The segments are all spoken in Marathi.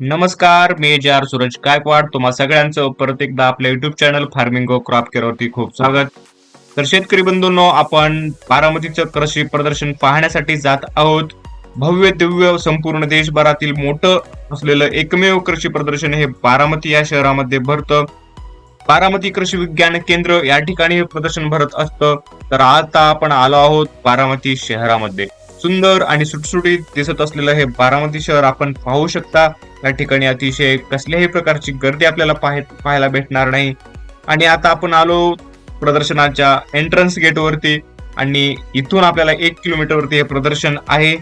नमस्कार मी आर सूरज गायकवाड. तुम्हा सगळ्यांचं परत एकदा आपल्या युट्यूब चॅनल फार्मिंग क्रॉप केअरवरती खूप स्वागत. तर शेतकरी बंधूंनो आपण बारामतीचं कृषी प्रदर्शन पाहण्यासाठी जात आहोत. भव्य दिव्य संपूर्ण देशभरातील मोठं असलेलं एकमेव कृषी प्रदर्शन हे बारामती या शहरामध्ये भरतं. बारामती कृषी विज्ञान केंद्र या ठिकाणी हे प्रदर्शन भरत असतं. तर आता आपण आलो आहोत बारामती शहरामध्ये. सुंदर आणि सुटसुटीत दिसत असलेलं हे बारामती शहर आपण पाहू शकता. या ठिकाणी अतिशय कसल्याही प्रकारची गर्दी आपल्याला पाहायला भेटणार नाही. आणि आता आपण आलो प्रदर्शनाच्या एंट्रन्स गेटवरती आणि इथून आपल्याला एक किलोमीटरवरती हे प्रदर्शन आहे.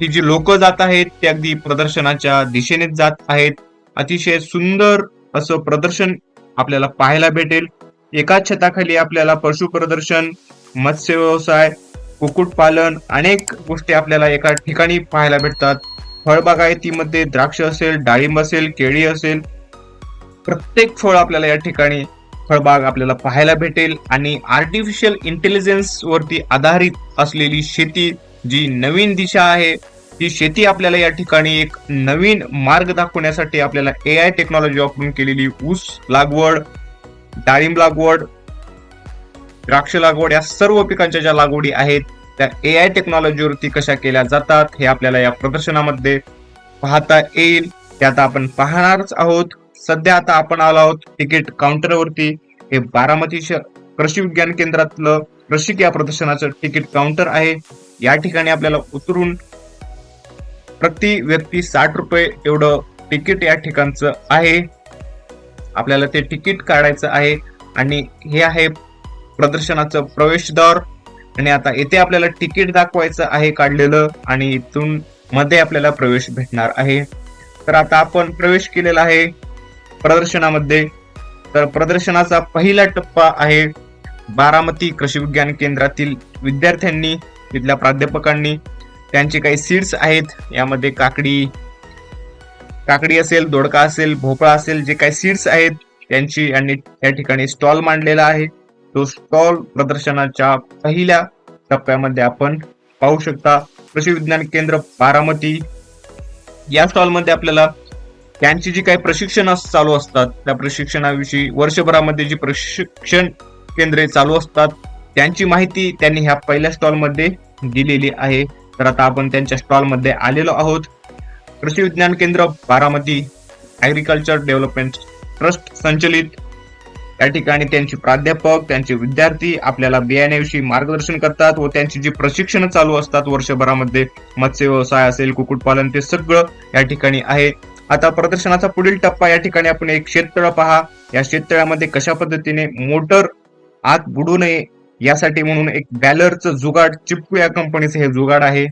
ही जी लोक जात आहेत ते अगदी प्रदर्शनाच्या दिशेनेच जात आहेत. अतिशय सुंदर असं प्रदर्शन आपल्याला पाहायला भेटेल. एकाच छताखाली आपल्याला पशु प्रदर्शन मत्स्य व्यवसाय कुक्कुटपालन अनेक गोष्टी आपल्याला एका ठिकाणी पाहायला भेटतात. फळबागायतीमध्ये द्राक्ष असेल डाळिंब असेल केळी असेल प्रत्येक फळ आपल्याला या ठिकाणी फळबाग आपल्याला पाहायला भेटेल आणि आर्टिफिशियल इंटेलिजन्स वरती आधारित असलेली शेती जी नवीन दिशा आहे ती शेती आपल्याला या ठिकाणी एक नवीन मार्ग दाखवण्यासाठी आपल्याला ए आय टेक्नॉलॉजी वापरून केलेली ऊस लागवड डाळिंब लागवड द्राक्ष लागवड या सर्व पिकांच्या ज्या लागवडी आहेत त्या ए आय टेक्नॉलॉजीवरती कशा केल्या जातात हे आपल्याला या प्रदर्शनामध्ये पाहता येईल. ते आता आपण पाहणारच आहोत. सध्या आता आपण आलो आहोत तिकीट काउंटरवरती हे बारामती श- कृषी विज्ञान केंद्रातलं कृषिक या प्रदर्शनाचं तिकीट काउंटर आहे. या ठिकाणी आपल्याला उतरून प्रति व्यक्ती साठ रुपये एवढं तिकीट या ठिकाणचं आहे. आपल्याला ते तिकीट काढायचं आहे. आणि हे आहे प्रदर्शनाचं प्रवेशद्वार आणि आता येथे आपल्याला तिकीट दाखवायचं आहे काढलेलं आणि इथून मध्ये आपल्याला प्रवेश भेटणार आहे. तर आता आपण प्रवेश केलेला आहे प्रदर्शनामध्ये. तर प्रदर्शनाचा पहिला टप्पा आहे बारामती कृषी विज्ञान केंद्रातील विद्यार्थ्यांनी तिथल्या प्राध्यापकांनी. त्यांचे काही सीड्स आहेत यामध्ये काकडी काकडी असेल दोडका असेल भोपळा असेल जे काही सीड्स आहेत त्यांची आणि त्या ठिकाणी स्टॉल मांडलेला आहे. तो स्टॉल प्रदर्शनाच्या पहिल्या टप्प्यामध्ये आपण पाहू शकता. कृषी विज्ञान केंद्र बारामती. या स्टॉलमध्ये आपल्याला त्यांची जी काही प्रशिक्षण चालू असतात त्या प्रशिक्षणाविषयी वर्षभरामध्ये जी प्रशिक्षण केंद्रे चालू असतात त्यांची माहिती त्यांनी ह्या पहिल्या स्टॉलमध्ये दिलेली आहे. तर आता आपण त्यांच्या स्टॉलमध्ये आलेलो आहोत. कृषी विज्ञान केंद्र बारामती ॲग्रिकल्चर डेव्हलपमेंट ट्रस्ट संचलित या ठिकाणी त्यांचे प्राध्यापक त्यांचे विद्यार्थी आपल्याला बियाण्याविषयी मार्गदर्शन करतात व त्यांची जी प्रशिक्षण चालू असतात वर्षभरामध्ये मत्स्य व्यवसाय असेल कुक्कुटपालन ते सगळं या ठिकाणी आहे. आता प्रदर्शनाचा पुढील टप्पा या ठिकाणी आपण एक शेततळ पहा. या शेततळ्यामध्ये कशा पद्धतीने मोटर आत बुडू नये यासाठी म्हणून एक बॅलरचं जुगाड चिपकू या कंपनीचं हे जुगाड आहे.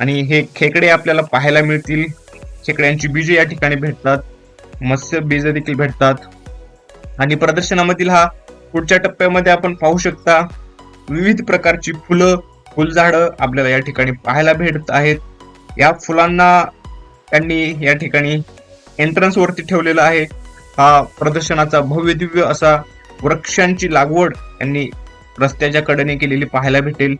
आणि हे खेकडे आपल्याला पाहायला मिळतील. खेकड्यांची बीजे या ठिकाणी भेटतात. मत्स्य बीज देखील भेटतात. आणि प्रदर्शनामधील हा पुढच्या टप्प्यामध्ये आपण पाहू शकता विविध प्रकारची फुलं फुलझाडं आपल्याला या ठिकाणी पाहायला भेटत आहेत. या फुलांना त्यांनी या ठिकाणी एंट्रन्स वरती ठेवलेला आहे. हा प्रदर्शनाचा भव्य दिव्य असा वृक्षांची लागवड त्यांनी रस्त्याच्या कडेने केलेली पाहायला भेटेल.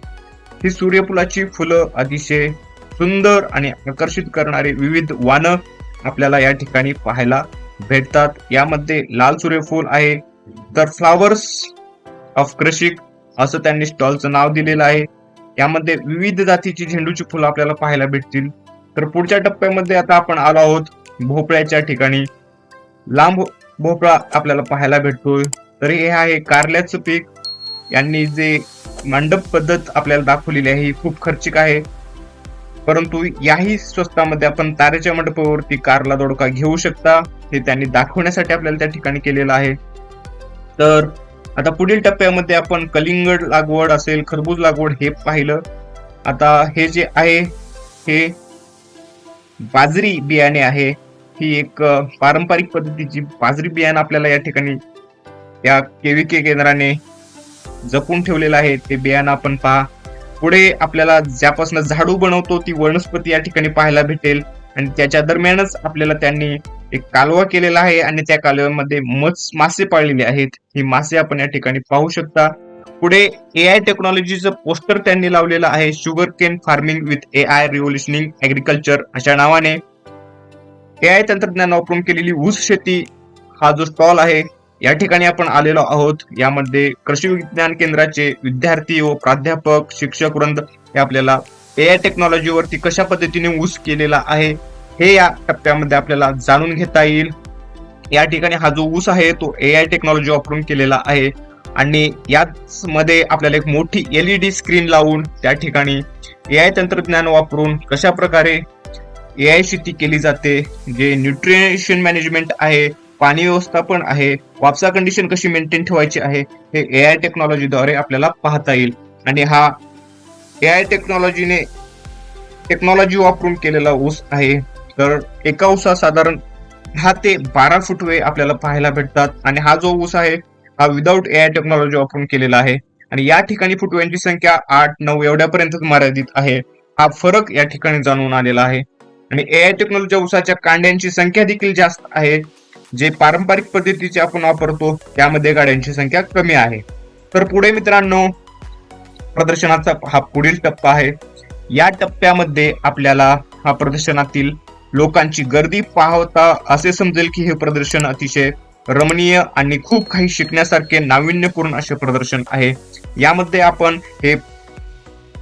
ही सूर्यफुलाची फुलं अतिशय सुंदर आणि आकर्षित करणारी विविध वानं आपल्याला या ठिकाणी पाहायला भेटतात. यामध्ये लाल सूर्यफूल आहे. तर फ्लावर्स ऑफ कृषिक असं त्यांनी स्टॉलचं नाव दिलेलं आहे. यामध्ये विविध जातीची झेंडूची फुलं आपल्याला पाहायला भेटतील. तर पुढच्या टप्प्यामध्ये आता आपण आलो आहोत भोपळ्याच्या ठिकाणी. लांब भोपळा आपल्याला पाहायला भेटतोय. तर हे आहे कारल्याचं पीक. यांनी जे मंडप पद्धत आपल्याला दाखवलेली आहे ही खूप खर्चिक आहे. परंतु याही स्वस्तामध्ये आपण तारेच्या मंडपावरती कारला दोडका घेऊ शकता हे त्यांनी दाखवण्यासाठी आपल्याला त्या ठिकाणी केलेलं आहे. तर आता पुढील टप्प्यामध्ये आपण कलिंगड लागवड असेल खरबूज लागवड हे पाहिलं. आता हे जे आहे हे बाजरी बियाणे आहे. ही एक पारंपरिक पद्धतीची बाजरी बियाणं आपल्याला या ठिकाणी या केविके केंद्राने जपून ठेवलेलं आहे. ते बियाणं आपण पहा. पुढे आपल्याला ज्यापासून झाडू बनवतो ती वनस्पती या ठिकाणी पाहायला भेटेल. आणि त्याच्या दरम्यानच आपल्याला त्यांनी एक कालवा केलेला आहे आणि त्या कालव्यामध्ये मच मासे पाळलेले आहेत. ही मासे आपण या ठिकाणी पाहू शकता. पुढे ए आय टेक्नॉलॉजीचं पोस्टर त्यांनी लावलेलं आहे. Sugar cane farming with A I revolutionising agriculture अशा नावाने. ए आय तंत्रज्ञान वापरून केलेली ऊस शेती हा जो स्टॉल आहे या ठिकाणी आपण आलेलो आहोत. यामध्ये कृषी विज्ञान केंद्राचे विद्यार्थी व प्राध्यापक शिक्षक वृंद हे आपल्याला ए आय टेक्नॉलॉजीवरती कशा पद्धतीने ऊस केलेला आहे हे या टप्प्यामध्ये आपल्याला जाणून घेता येईल. या ठिकाणी हा जो ऊस आहे तो ए आय टेक्नॉलॉजी वापरून केलेला आहे. आणि याच मध्ये आपल्याला एक मोठी एलईडी स्क्रीन लावून त्या ठिकाणी ए आय तंत्रज्ञान वापरून कशा प्रकारे ए आय शेती केली जाते जे न्यूट्रिशन मॅनेजमेंट आहे पाणी व्यवस्थापन आहे वापसा कंडिशन कशी मेंटेन ठेवायची आहे हे ए आय टेक्नॉलॉजीद्वारे आपल्याला पाहता येईल. आणि हा ए आय टेक्नॉलॉजीने टेक्नॉलॉजी वापरून केलेला ऊस आहे. तर एका ऊसा साधारण दहा ते बारा फुटवे आपल्याला पाहायला भेटतात. आणि हा जो ऊस आहे हा विदाऊट ए आय टेक्नॉलॉजी वापरून केलेला आहे. आणि या ठिकाणी फुटव्यांची संख्या आठ नऊ एवढ्यापर्यंत मर्यादित आहे. हा फरक या ठिकाणी जाणून आलेला आहे. आणि ए आय टेक्नॉलॉजी ऊसाच्या कांड्यांची संख्या देखील जास्त आहे. जे पारंपरिक पद्धतीचे आपण वापरतो त्यामध्ये गाड्यांची संख्या कमी आहे. तर पुढे मित्रांनो प्रदर्शनाचा हा पुढील टप्पा आहे. या टप्प्यामध्ये आपल्याला हा प्रदर्शनातील लोकांची गर्दी पाहता असे समजेल की हे प्रदर्शन अतिशय रमणीय आणि खूप काही शिकण्यासारखे नाविन्यपूर्ण असे प्रदर्शन आहे. यामध्ये आपण हे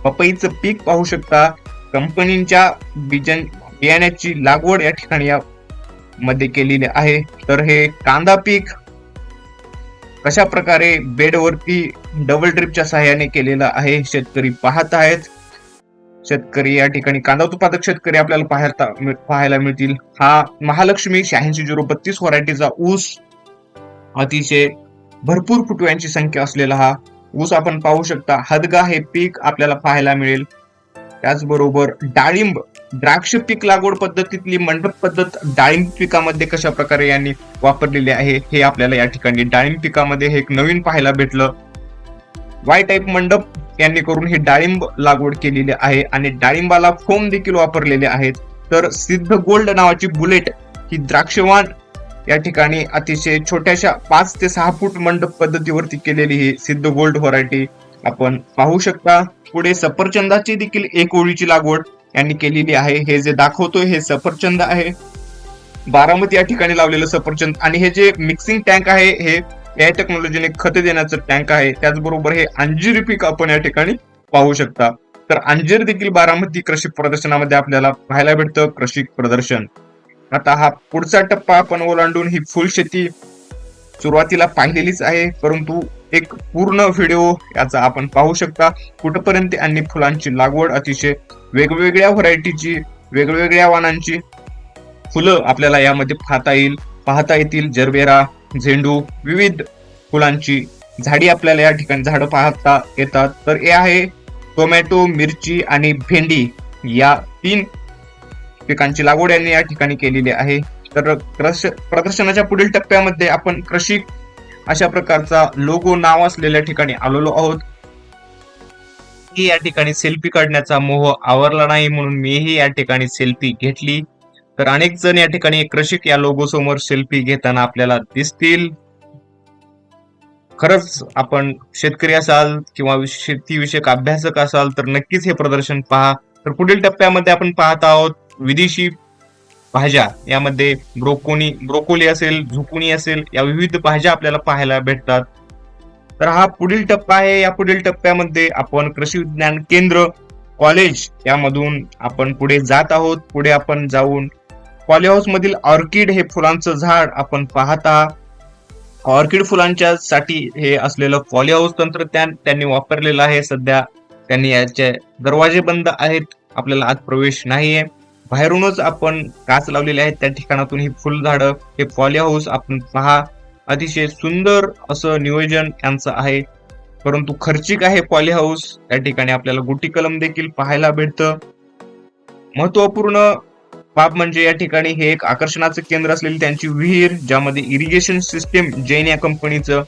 पपईचं पीक पाहू शकता. कंपनीच्या बिजन बियाण्याची लागवड या ठिकाणी या मध्ये केलेली आहे. तर हे कांदा पीक कशा प्रकारे बेडवरती डबल ड्रिपच्या सहाय्याने केलेलं आहे शेतकरी पाहत आहेत. शेतकरी या ठिकाणी कांदा उत्पादक शेतकरी आपल्याला पाहता मिळ- पाहायला मिळतील. हा महालक्ष्मी शहाऐंशी झिरो बत्तीस व्हरायटीचा ऊस. अतिशय भरपूर फुटव्यांची संख्या असलेला हा ऊस आपण पाहू शकता. हदगा हे पीक आपल्याला पाहायला मिळेल. त्याचबरोबर डाळिंब द्राक्ष पीक लागवड पद्धतीतली मंडप पद्धत डाळिंब पिकामध्ये कशा प्रकारे यांनी वापरलेली आहे हे आपल्याला या ठिकाणी डाळिंब पिकामध्ये हे एक नवीन पाहायला भेटलं. वाय टाईप मंडप यांनी करून हे डाळिंब लागवड केलेली आहे आणि डाळिंबाला फोम देखील वापरलेले आहेत. तर सिद्ध गोल्ड नावाची बुलेट ही द्राक्षवान या ठिकाणी अतिशय छोट्याशा पाच ते सहा फूट मंडप पद्धतीवरती केलेली ही सिद्ध गोल्ड व्हरायटी आपण पाहू शकता. पुढे सफरचंदाची देखील एक ओळीची लागवड यांनी केलेली आहे. हे जे दाखवतोय हे सफरचंद आहे. बारामती या ठिकाणी लावलेलं सफरचंद. आणि हे जे मिक्सिंग टँक आहे हे या टेक्नॉलॉजीने खत देण्याचं टँक आहे. त्याचबरोबर हे अंजीर पीक आपण या ठिकाणी पाहू शकता. तर अंजीर देखील बारामती कृषी प्रदर्शनामध्ये आपल्याला पाहायला भेटतं कृषी प्रदर्शन. आता हा पुढचा टप्पा आपण ओलांडून ही फुल शेती सुरुवातीला पाहिलेलीच आहे. परंतु एक पूर्ण व्हिडिओ याचा आपण पाहू शकता. कुठपर्यंत यांनी फुलांची लागवड अतिशय वेगवेगळ्या व्हरायटीची वेगवेगळ्या वाणांची फुलं आपल्याला यामध्ये पाहता येईल. पाहता येतील जरबेरा झेंडू विविध फुलांची झाडी आपल्याला या ठिकाणी झाडं पाहता येतात. तर हे आहे टोमॅटो मिरची आणि भेंडी या तीन पिकांची लागवड यांनी या ठिकाणी केलेली आहे. तर कृष- प्रदर्शनाच्या पुढील टप्प्यामध्ये आपण कृषी अशा प्रकारचा लोगो नाव असलेल्या ठिकाणी आलेलो आहोत. मलाही या ठिकाणी सेल्फी काढण्याचा मोह आवरला नाही म्हणून मीही या ठिकाणी सेल्फी घेतली. तर अनेक जण या ठिकाणी कृषिक या लोगो समोर सेल्फी घेताना आपल्याला दिसतील. खरंच आपण शेतकरी असाल किंवा शेतीविषयक अभ्यासक असाल तर नक्कीच हे प्रदर्शन पहा. तर पुढील टप्प्यामध्ये आपण पाहत आहोत विदेशी भाज्या. यामध्ये ब्रोकोनी ब्रोकोली असेल झुकुनी असेल या विविध भाज्या आपल्याला पाहायला भेटतात. तर हा पुढील टप्पा आहे. या पुढील टप्प्यामध्ये आपण कृषी विज्ञान केंद्र कॉलेज यामधून आपण पुढे जात आहोत. पुढे आपण जाऊन पॉलीहाऊस मधील ऑर्किड हे फुलांचं झाड आपण पाहता. ऑर्किड फुलांच्या साठी हे असलेलं पॉलीहाऊस तंत्रज्ञान त्यांनी वापरलेलं आहे. सध्या त्यांनी याचे दरवाजे बंद आहेत. आपल्याला आत प्रवेश नाहीये. बाहेरूनच आपण काच लावलेले आहेत. त्या ठिकाणातून ही फुलझाडं हे पॉली हाऊस आपण पहा. अतिशय सुंदर असं नियोजन यांचं आहे. परंतु खर्चिक आहे पॉली हाऊस त्या ठिकाणी आपल्याला गुटी कलम देखील पाहायला भेटतं. महत्त्वपूर्ण बाब म्हणजे या ठिकाणी हे एक आकर्षणाचं केंद्र असलेली त्यांची विहीर ज्यामध्ये इरिगेशन सिस्टीम जैन या कंपनीचं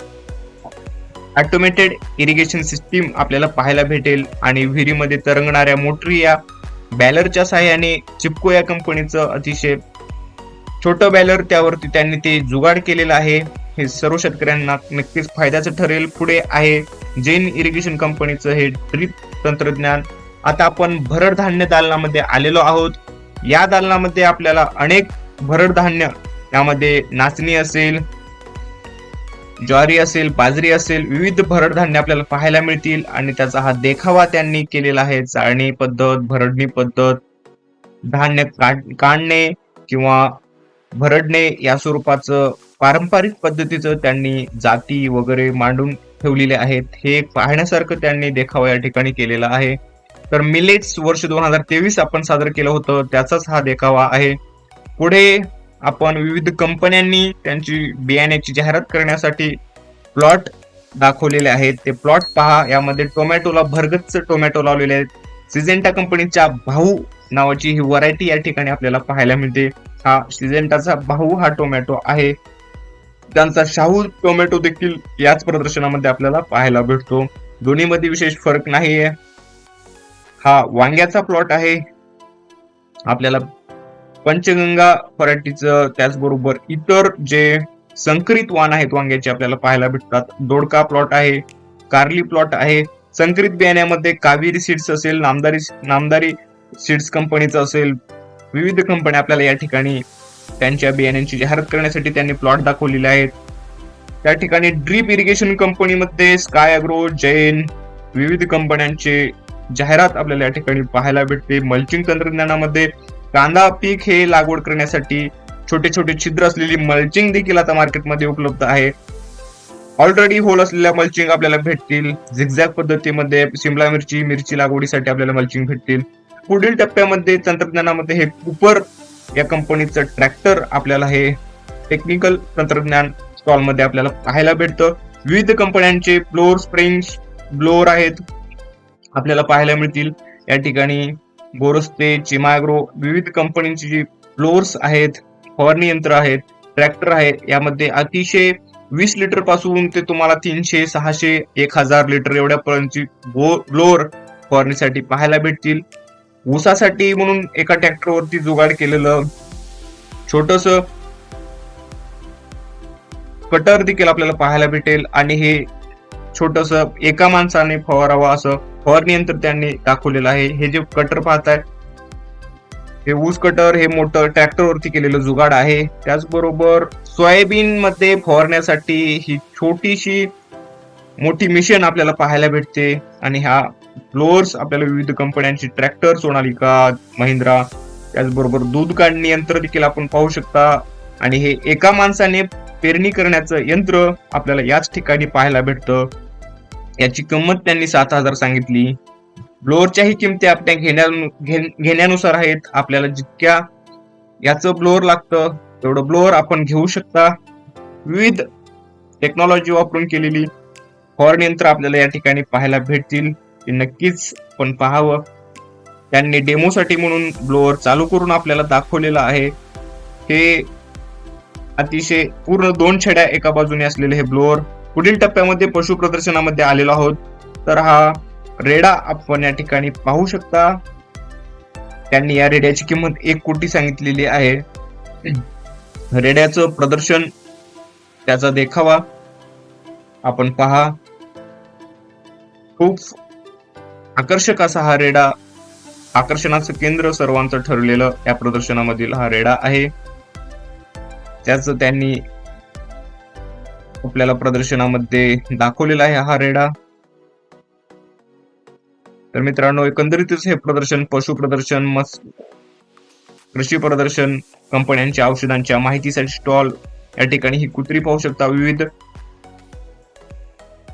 ऑटोमेटेड इरिगेशन सिस्टीम आपल्याला पाहायला भेटेल. आणि विहिरीमध्ये तरंगणाऱ्या मोटरी या बॅलरच्या सहाय्याने चिपको या कंपनीचं अतिशय छोटं बॅलर त्यावरती त्यांनी ते जुगाड केलेलं आहे. हे सर्व शेतकऱ्यांना नक्कीच फायद्याचं ठरेल. पुढे आहे जैन इरिगेशन कंपनीचं हे ड्रीप तंत्रज्ञान. आता आपण भरड धान्य दालनामध्ये आलेलो आहोत. या दालनामध्ये आपल्याला अनेक भरड धान्य यामध्ये नाचणी असेल ज्वारी असेल बाजरी असेल विविध भरड धान्य आपल्याला पाहायला मिळतील आणि त्याचा हा देखावा त्यांनी केलेला आहे. चाळणी पद्धत भरडणी पद्धत धान्य काढणे किंवा भरडणे या स्वरूपाचं पारंपरिक पद्धतीचं त्यांनी जाती वगैरे मांडून ठेवलेले आहेत. हे पाहण्यासारखं त्यांनी देखावा या ठिकाणी केलेला आहे. तर मिलेट्स वर्ष दोन हजार तेवीस आपण सादर केलं होतं. त्याचाच हा देखावा आहे. पुढे आपण विविध कंपन्यांनी त्यांची बियाण्याची जाहिरात करण्यासाठी प्लॉट दाखवलेले आहेत. ते प्लॉट पहा. यामध्ये टोमॅटोला भरगच्च टोमॅटो लावलेले आहेत. सिजेंटा कंपनीच्या भाऊ नावाची ही व्हरायटी या ठिकाणी आपल्याला पाहायला मिळते. हा सिजेंटाचा भाऊ हा टोमॅटो आहे. त्यांचा शाहू टोमॅटो देखील याच प्रदर्शनामध्ये आपल्याला पाहायला भेटतो. दोन्हीमध्ये विशेष फरक नाहीये. हा वांग्याचा प्लॉट आहे. आपल्याला पंचगंगा व्हरायटीचं त्याचबरोबर इतर जे संकरित वाण आहेत वांग्याचे आपल्याला पाहायला भेटतात. दोडका प्लॉट आहे कार्ली प्लॉट आहे. संकरित बियाण्यामध्ये कावेरी सीड्स असेल नामदारी नामदारी सीड्स कंपनीचं असेल विविध कंपन्या आपल्याला या ठिकाणी त्यांच्या बियाण्यांची जाहिरात करण्यासाठी त्यांनी प्लॉट दाखवलेले आहेत. त्या ठिकाणी ड्रीप इरिगेशन कंपनीमध्ये स्काय अग्रो जैन विविध कंपन्यांचे जाहिरात आपल्याला या ठिकाणी पाहायला भेटते. मल्चिंग तंत्रज्ञानामध्ये कांदा पीक हे लागवड करण्यासाठी छोटे छोटे छिद्र असलेली मल्चिंग देखील आता मार्केटमध्ये उपलब्ध आहे. ऑलरेडी होल असलेल्या मल्चिंग आपल्याला भेटतील. झिगझॅग पद्धतीमध्ये सिमला मिरची मिरची लागवडीसाठी आपल्याला मल्चिंग भेटतील. पुढील टप्प्यामध्ये तंत्रज्ञानामध्ये हे कुपर या कंपनीचं ट्रॅक्टर आपल्याला हे टेक्निकल तंत्रज्ञान स्टॉलमध्ये आपल्याला पाहायला भेटतं. विविध कंपन्यांचे ब्लोअर स्प्रिंग ब्लोअर आहेत आपल्याला पाहायला मिळतील. या ठिकाणी बोरस्ते चिमाग्रो विविध कंपनीची जी ब्लोअर्स आहेत फवारणी यंत्र आहेत ट्रॅक्टर आहे यामध्ये अतिशय वीस लिटरपासून ते तुम्हाला तीनशे सहाशे एक हजार लिटर एवढ्यापर्यंतची ब्लोअर फवारणीसाठी पाहायला भेटतील. ऊसासाठी म्हणून एका ट्रॅक्टरवरती जुगाड केलेलं छोटस कटर देखील आपल्याला पाहायला भेटेल आणि हे छोटस एका माणसाने फवारावं असं फवारणी यंत्र त्यांनी दाखवलेलं आहे. हे जे कटर पाहताय हे ऊस कटर हे मोठं ट्रॅक्टरवरती केलेलं जुगाड आहे. त्याचबरोबर सोयाबीन मध्ये फवारण्यासाठी ही छोटीशी मोठी मिशन आपल्याला पाहायला भेटते आणि ह्या ब्लोअर्स आपल्याला विविध कंपन्यांची ट्रॅक्टर सोनालिका महिंद्रा त्याचबरोबर दूध काढणी यंत्र देखील आपण पाहू शकता. आणि हे एका माणसाने पेरणी करण्याचं यंत्र आपल्याला याच ठिकाणी पाहायला भेटतं. याची किंमत त्यांनी सात हजार सांगितली. ब्लोअरच्याही किमती आपल्या घेण्या घेण्यानुसार आहेत. आपल्याला जितक्या याचं ब्लोअर लागतं तेवढं ब्लोअर आपण घेऊ शकता. विविध टेक्नॉलॉजी वापरून केलेली फॉरन यंत्र आपल्याला या ठिकाणी पाहायला भेटतील. ते नक्कीच पण पाहावं. त्यांनी डेमोसाठी म्हणून ब्लोअर चालू करून आपल्याला दाखवलेलं आहे. हे अतिशय पूर्ण दोन छड्या एका बाजूने असलेले हे ब्लोअर पुढील टप्प्यामध्ये पशु प्रदर्शनामध्ये आलेलो आहोत. तर हा रेडा आपण या ठिकाणी पाहू शकता. त्यांनी या रेड्याची किंमत एक कोटी सांगितलेली आहे. रेड्याचं प्रदर्शन त्याचा देखावा. आपण पहा. खूप आकर्षक असा हा रेडा आकर्षणाचं केंद्र सर्वांचं ठरलेलं या प्रदर्शनामधील हा रेडा आहे. त्याच त्यांनी आपल्याला प्रदर्शनामध्ये दाखवलेला आहे हा रेडा. तर मित्रांनो एकंदरीतच हे प्रदर्शन पशु प्रदर्शन मस कृषी प्रदर्शन कंपन्यांच्या औषधांच्या माहितीसाठी स्टॉल या ठिकाणी ही कुत्री पाहू शकता. विविध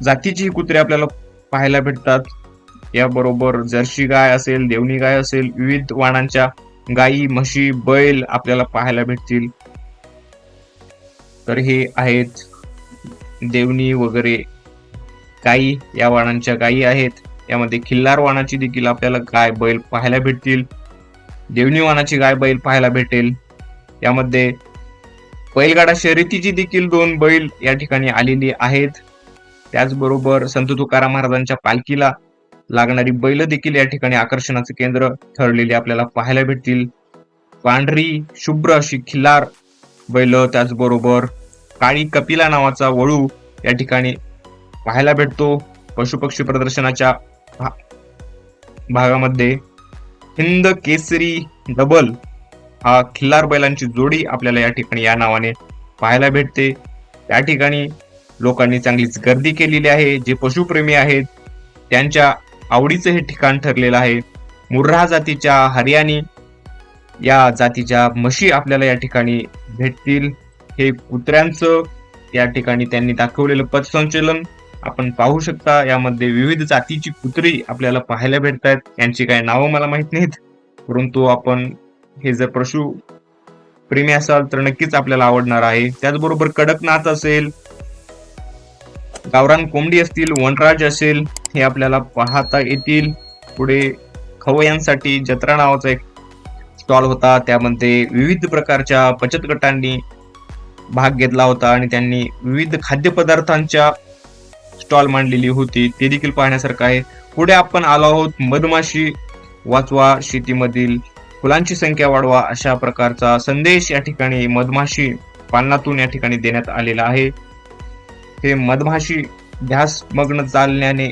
जातीची कुत्री आपल्याला पाहायला भेटतात. याबरोबर जर्सी गाय असेल देवणी गाय असेल विविध वाणांच्या गायी म्हशी बैल आपल्याला पाहायला भेटतील. तर हे आहेत देवणी वगैरे गायी. या वाणांच्या गायी आहेत. यामध्ये खिल्लार वाणाची देखील आपल्याला गाय बैल पाहायला भेटतील. देवणी वाणाची गाय बैल पाहायला भेटेल. यामध्ये बैलगाडा शर्यतीची देखील दोन बैल या ठिकाणी आलेली आहेत. त्याचबरोबर संत तुकाराम महाराजांच्या पालखीला लागणारी बैल देखील या ठिकाणी आकर्षणाचे केंद्र ठरलेली आपल्याला पाहायला भेटतील. पांढरी शुभ्र अशी खिल्लार बैल त्याचबरोबर काळी कपिला नावाचा वळू या ठिकाणी पाहायला भेटतो. पशुपक्षी प्रदर्शनाच्या भा- भागामध्ये हिंद केसरी डबल हा खिल्लार बैलांची जोडी आपल्याला या ठिकाणी या नावाने पाहायला भेटते. त्या ठिकाणी लोकांनी चांगलीच गर्दी केलेली आहे. जे पशुप्रेमी आहेत त्यांच्या आवडीचं हे ठिकाण ठरलेलं आहे. मुर्रा जातीच्या हरियाणी या जातीच्या म्हशी आपल्याला या ठिकाणी भेटतील. हे कुत्र्यांचं या ठिकाणी त्यांनी दाखवलेलं पथसंचलन. आपण पाहू शकता यामध्ये विविध जातीची कुत्री आपल्याला पाहायला भेटत आहेत यांची काही नावं मला माहीत नाहीत. परंतु आपण हे जर पशु प्रेमी असाल तर नक्कीच आपल्याला आवडणार आहे. त्याचबरोबर कडकनाथ असेल गावरान कोंबडी असतील वनराज असेल हे आपल्याला पाहता येतील. पुढे खवयांसाठी जत्रा नावाचा एक स्टॉल होता. त्यामध्ये विविध प्रकारच्या बचत गटांनी भाग घेतला होता आणि त्यांनी विविध खाद्यपदार्थांच्या स्टॉल मांडलेली होती. ते देखील पाहण्यासारखं आहे. पुढे आपण आलो आहोत. मधमाशी वाचवा शेतीमधील फुलांची संख्या वाढवा अशा प्रकारचा संदेश या ठिकाणी मधमाशी पालनातून या ठिकाणी देण्यात आलेला आहे. हे मधमाशी ध्यासमग्न चालण्याने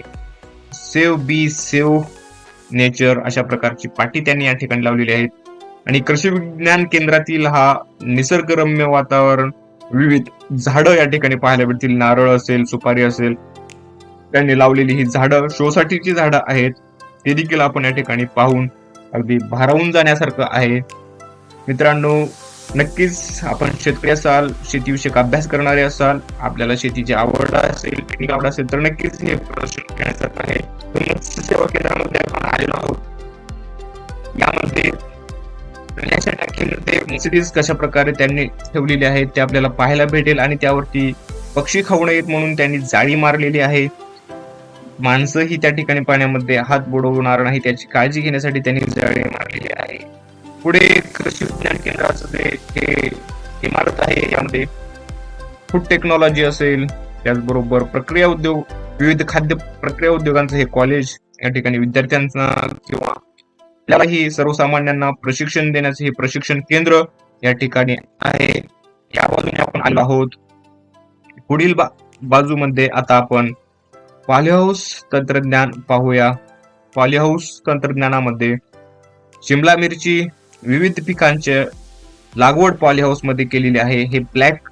सेव बी सेव नेचर अशा प्रकारची पाटी त्यांनी या ठिकाणी लावलेली आहेत. आणि कृषी विज्ञान केंद्रातील हा निसर्गरम्य वातावरण विविध झाडं या ठिकाणी पाहायला भेटतील नारळ असेल सुपारी असेल त्यांनी लावलेली ही झाडं शोसाठीची झाडं आहेत ते देखील आपण या ठिकाणी पाहून अगदी भारावून जाण्यासारखं आहे. मित्रांनो नक्कीच आपण शेतकरी असाल शेतीविषयक अभ्यास करणारे असाल आपल्याला शेतीची आवड असेल टेक्निक आवड असेल तर नक्कीच हे प्रदर्शन घेण्यासारखं आहे. मत्स्य सेवा केंद्रामध्ये आपण आलेलो आहोत. यामध्ये टाकीमध्ये मर्सिडीज कशा प्रकारे त्यांनी ठेवलेली आहेत ते आपल्याला पाहायला भेटेल आणि त्यावरती पक्षी खाऊ नयेत म्हणून त्यांनी जाळी मारलेली आहे. माणसंही त्या ठिकाणी पाण्यामध्ये हात बुडवणार नाही त्याची काळजी घेण्यासाठी त्यांनी जाळी मारलेली आहे. पुढे कृषी विज्ञान केंद्राचं ते इमारत आहे यामध्ये फूड टेक्नॉलॉजी असेल त्याचबरोबर प्रक्रिया उद्योग विविध खाद्य प्रक्रिया उद्योगांचं हे कॉलेज या ठिकाणी विद्यार्थ्यांना किंवा आपल्यालाही सर्वसामान्यांना प्रशिक्षण देण्याचे हे प्रशिक्षण केंद्र या ठिकाणी आहे. या बाजूने आपण आलो आहोत. पुढील बा बाजूमध्ये आता आपण पॉलीहाऊस तंत्रज्ञान पाहूया. पॉलीहाऊस तंत्रज्ञानामध्ये शिमला मिरची विविध पिकांचे लागवड पॉलिहाऊसमध्ये केलेली आहे. हे ब्लॅक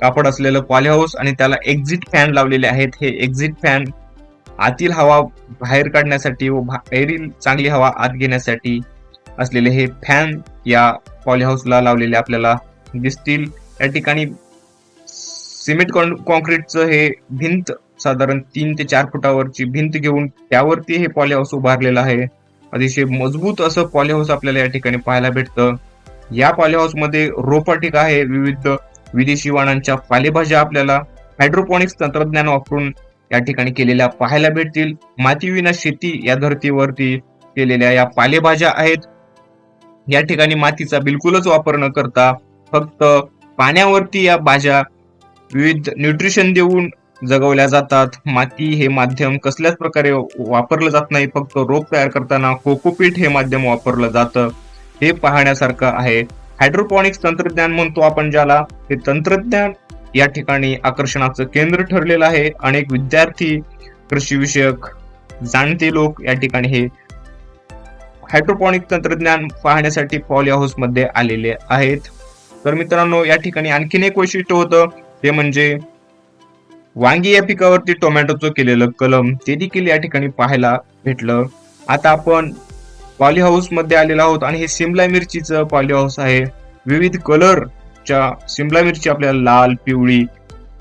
कापड असलेलं पॉलीहाऊस आणि त्याला एक्झिट फॅन लावलेले आहेत. हे एक्झिट फॅन आतील हवा बाहेर काढण्यासाठी व बाहेरील चांगली हवा आत घेण्यासाठी असलेले हे फॅन या पॉलीहाऊसला लावलेले आपल्याला दिसतील. या ठिकाणी सिमेंट कॉन्क्रीटचं हे भिंत साधारण तीन ते चार फुटावरची भिंत घेऊन त्यावरती हे पॉलीहाऊस उभारलेलं आहे. अतिशय मजबूत असं पॉलीहाऊस आपल्याला या ठिकाणी पाहायला भेटतं. या पॉलीहाऊसमध्ये रोपवाटिक आहे विविध विदेशी वाणांच्या पालेभाज्या आपल्याला हायड्रोपॉनिक्स तंत्रज्ञान वापरून या ठिकाणी केलेल्या पाहायला भेटतील. मातीविना शेती या धर्तीवरती केलेल्या या पालेभाज्या आहेत. या ठिकाणी मातीचा बिलकुलच वापर न करता फक्त पाण्यावरती या भाज्या विविध न्यूट्रिशन देऊन जगवल्या जातात. माती हे माध्यम कसल्याच प्रकारे वापरलं जात नाही. फक्त रोप तयार करताना कोकोपीट हे माध्यम वापरलं जातं. हे पाहण्यासारखं आहे. हायड्रोपॉनिक्स तंत्रज्ञान म्हणतो आपण ज्याला. हे तंत्रज्ञान या ठिकाणी आकर्षणाचं केंद्र ठरलेलं आहे. अनेक विद्यार्थी कृषी विषयक जाणते लोक या ठिकाणी हे हायड्रोपॉनिक तंत्रज्ञान पाहण्यासाठी पॉली हाऊसमध्ये आलेले आहेत. तर मित्रांनो या ठिकाणी आणखीन एक वैशिष्ट्य होतं. ते म्हणजे वांगी या पिकावरती टोमॅटोचं केलेलं कलम ते देखील या ठिकाणी पाहायला भेटलं. आता आपण पॉली हाऊसमध्ये आलेलो आहोत आणि हे सिमला मिरचीचं पॉली हाऊस आहे. विविध कलरच्या सिमला मिरची आपल्याला लाल पिवळी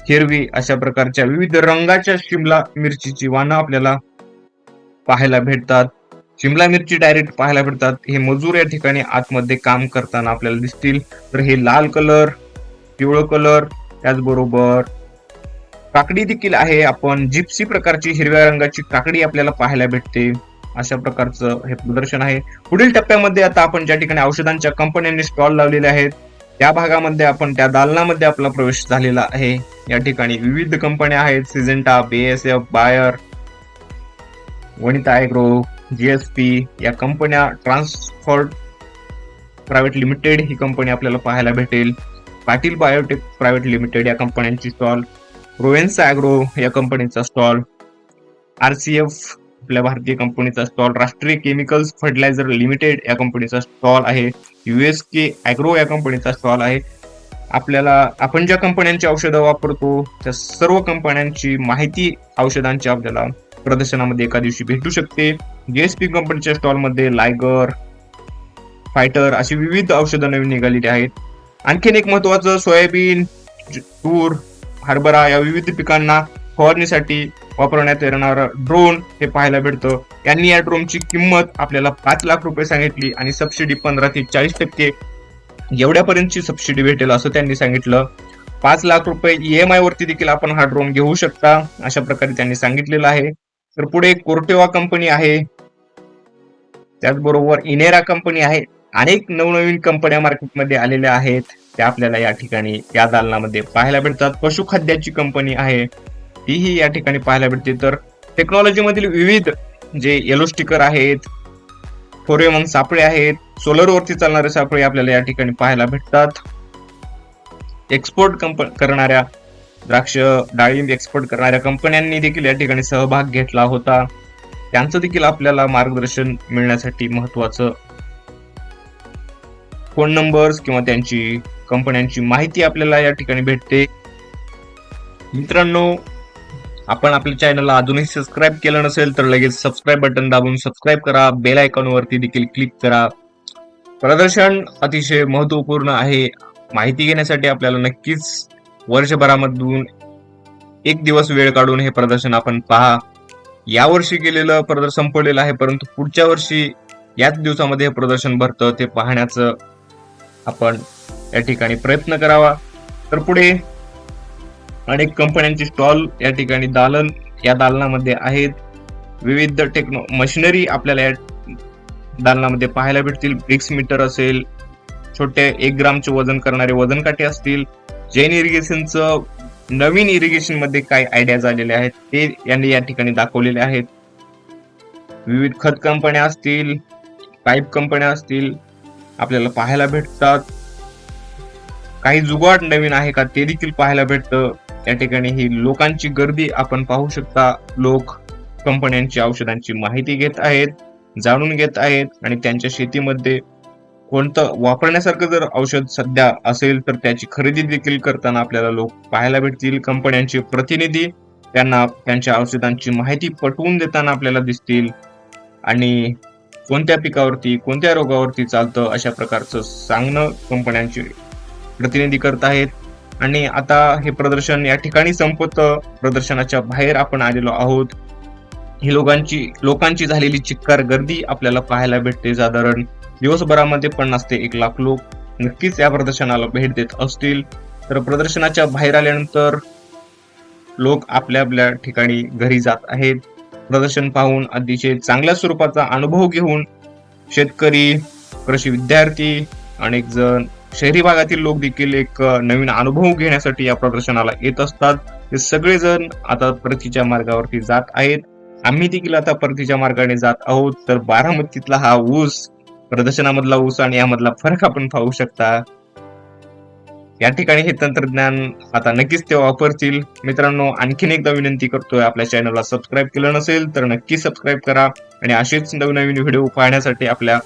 हिरवी अशा प्रकारच्या विविध रंगाच्या शिमला मिरचीची वानं आपल्याला पाहायला भेटतात. शिमला मिरची डायरेक्ट पाहायला भेटतात. हे मजूर या ठिकाणी आतमध्ये काम करताना आपल्याला दिसतील. तर हे लाल कलर पिवळं कलर त्याचबरोबर काकडी देखील आहे. आपण जिप्सी प्रकारची हिरव्या रंगाची काकडी आपल्याला पाहायला भेटते. अशा प्रकारचं हे प्रदर्शन आहे. पुढील टप्प्यामध्ये आता आपण ज्या ठिकाणी औषधांच्या कंपन्यांनी स्टॉल लावलेले आहेत त्या भागामध्ये आपण त्या दालनामध्ये आपला प्रवेश झालेला आहे. या ठिकाणी विविध कंपन्या आहेत. सिजेंटा बीएसएफ बायर वनिता आयग्रो जीएसपी या कंपन्या ट्रान्सफॉर्ट प्रायव्हेट लिमिटेड ही कंपनी आपल्याला पाहायला भेटेल. पाटील बायोटेक प्रायव्हेट लिमिटेड या कंपन्यांची स्टॉल रोवेन्स ॲग्रो या कंपनीचा स्टॉल आर सी एफ आपल्या भारतीय कंपनीचा स्टॉल राष्ट्रीय केमिकल्स फर्टिलायझर लिमिटेड या कंपनीचा स्टॉल आहे युएस के अॅग्रो या कंपनीचा स्टॉल आहे. आपल्याला आपण ज्या कंपन्यांची औषधं वापरतो त्या सर्व कंपन्यांची माहिती औषधांची आपल्याला प्रदर्शनामध्ये एका दिवशी भेटू शकते. जीएसपी कंपनीच्या स्टॉलमध्ये लायगर फायटर अशी विविध औषधं नवीन निघालेली आहेत. आणखीन एक महत्वाचं सोयाबीन तूर हरभरा या विविध पिकांना फवारणीसाठी वापरण्यात येणार ड्रोन हे पाहायला भेटतं. यांनी या ड्रोनची किंमत आपल्याला पाच लाख रुपये सांगितली आणि सबसिडी पंधरा ते चाळीस टक्के एवढ्यापर्यंतची सबसिडी भेटेल असं त्यांनी सांगितलं. पाच लाख रुपये ईएमआय वरती देखील आपण हा ड्रोन घेऊ शकता अशा प्रकारे त्यांनी सांगितलेलं आहे. तर पुढे कोर्टेवा कंपनी आहे. त्याचबरोबर इनेरा कंपनी आहे. अनेक नवनवीन कंपन्या मार्केटमध्ये आलेल्या आहेत. त्या आपल्याला या ठिकाणी या दालनामध्ये पाहायला भेटतात. पशुखाद्याची कंपनी आहे. तीही या ठिकाणी पाहायला भेटते. तर टेक्नॉलॉजीमधील विविध जे येलो स्टिकर आहेत फोरेमन सापळे आहेत सोलरवरती चालणारे सापळे आपल्याला या ठिकाणी पाहायला भेटतात. एक्सपोर्ट कंप करणाऱ्या द्राक्ष डाळिंब एक्सपोर्ट करणाऱ्या कंपन्यांनी देखील या ठिकाणी सहभाग घेतला होता. त्यांचं देखील आपल्याला मार्गदर्शन मिळण्यासाठी महत्वाचं फोन नंबर्स किंवा त्यांची कंपन्यांची माहिती आपल्याला या ठिकाणी भेटते. मित्रांनो आपण आपल्या चॅनलला अजूनही सबस्क्राईब केलं नसेल तर लगेच सबस्क्राईब बटन दाबून सबस्क्राईब करा. बेल आयकॉनवरती देखील क्लिक करा. प्रदर्शन अतिशय महत्त्वपूर्ण आहे. माहिती घेण्यासाठी आपल्याला नक्कीच वर्षभरामधून एक दिवस वेळ काढून हे प्रदर्शन आपण पहा. यावर्षी केलेलं प्रदर्शन संपवलेलं आहे परंतु पुढच्या वर्षी याच दिवसामध्ये हे प्रदर्शन भरतं ते पाहण्याचं आपण या ठिकाणी प्रयत्न करावा. तर पुढे अनेक कंपन्यांचे स्टॉल या ठिकाणी दालन या दालनामध्ये आहेत. विविध टेक्नो मशिनरी आपल्याला या दालनामध्ये पाहायला भेटतील. ब्रिक्स मीटर असेल छोटे एक ग्रामचे वजन करणारे वजन काटे असतील. जैन इरिगेशनचं नवीन इरिगेशनमध्ये काय आयडिया झालेले आहेत ते यांनी या ठिकाणी दाखवलेले आहेत. विविध खत कंपन्या असतील पाईप कंपन्या असतील आपल्याला पाहायला भेटतात. काही जुगाड नवीन आहे का ते देखील पाहायला भेटतं. या ठिकाणी ही लोकांची गर्दी आपण पाहू शकता. लोक कंपन्यांची औषधांची माहिती घेत आहेत जाणून घेत आहेत आणि त्यांच्या शेतीमध्ये कोणतं वापरण्यासारखं जर औषध सध्या असेल तर त्याची खरेदी देखील करताना आपल्याला लोक पाहायला भेटतील. कंपन्यांचे प्रतिनिधी त्यांना त्यांच्या औषधांची माहिती पटवून देताना आपल्याला दिसतील. आणि कोणत्या पिकावरती कोणत्या रोगावरती चालतं अशा प्रकारचं सांगणं कंपन्यांचे प्रतिनिधी करत आहेत. आणि आता हे प्रदर्शन या ठिकाणी संपत. प्रदर्शनाच्या बाहेर आपण आलेलो आहोत. ही लोकांची लोकांची झालेली चिक्कार गर्दी आपल्याला पाहायला भेटते. साधारण दिवसभरामध्ये पन्नास ते एक लाख लोक नक्कीच या प्रदर्शनाला भेट देत असतील. तर प्रदर्शनाच्या बाहेर आल्यानंतर लोक आपल्या आपल्या ठिकाणी घरी जात आहेत. प्रदर्शन पाहून अतिशय चांगल्या स्वरूपाचा अनुभव घेऊन शेतकरी कृषी विद्यार्थी अनेक जण शहरी भागातील लोक देखील एक नवीन अनुभव घेण्यासाठी या प्रदर्शनाला येत असतात. हे सगळेजण आता परतीच्या मार्गावरती जात आहेत. आम्ही देखील आता परतीच्या मार्गाने जात आहोत. तर बारामतीतला हा ऊस प्रदर्शनामधला ऊस आणि यामधला फरक आपण पाहू शकता. या ठिकाणी हे तंत्रज्ञान आता नक्कीच ते वापरतील. मित्रांनो आणखीन एकदा विनंती करतोय आपल्या चॅनलला सबस्क्राईब केलं नसेल तर नक्की सबस्क्राईब करा आणि असेच नवनवीन व्हिडिओ पाहण्यासाठी आपल्या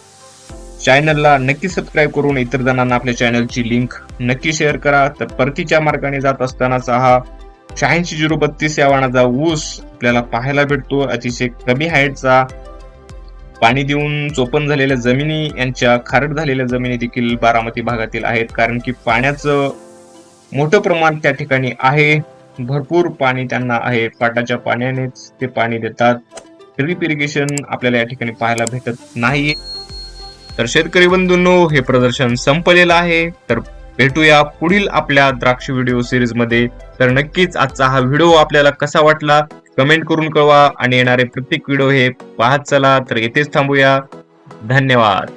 चॅनलला नक्की सबस्क्राईब करून इतर जणांना आपल्या चॅनलची लिंक नक्की शेअर करा. तर परतीच्या मार्गाने जात असतानाचा हा शहाऐंशी झिरो बत्तीस या वाणाचा ऊस आपल्याला पाहायला भेटतो. अतिशय कमी हाईटचा पाणी देऊन चोपन झालेल्या जमिनी यांच्या खारट झालेल्या जमिनी देखील बारामती भागातील आहेत. कारण की पाण्याचं मोठं प्रमाण त्या ठिकाणी आहे. भरपूर पाणी त्यांना आहे. पाटाच्या पाण्यानेच ते पाणी देतात. ड्रीप इरिगेशन आपल्याला या ठिकाणी पाहायला भेटत नाही. तर शेतकरी बंधूंनो हे प्रदर्शन संपलेलं आहे. तर भेटूया पुढील आपल्या द्राक्ष व्हिडिओ सिरीजमध्ये. तर नक्कीच आजचा हा व्हिडिओ आपल्याला कसा वाटला? कमेंट करून कळवा आणि येणारे प्रत्येक व्हिडिओ हे पाहत चला. तर येथेच थांबूया. धन्यवाद.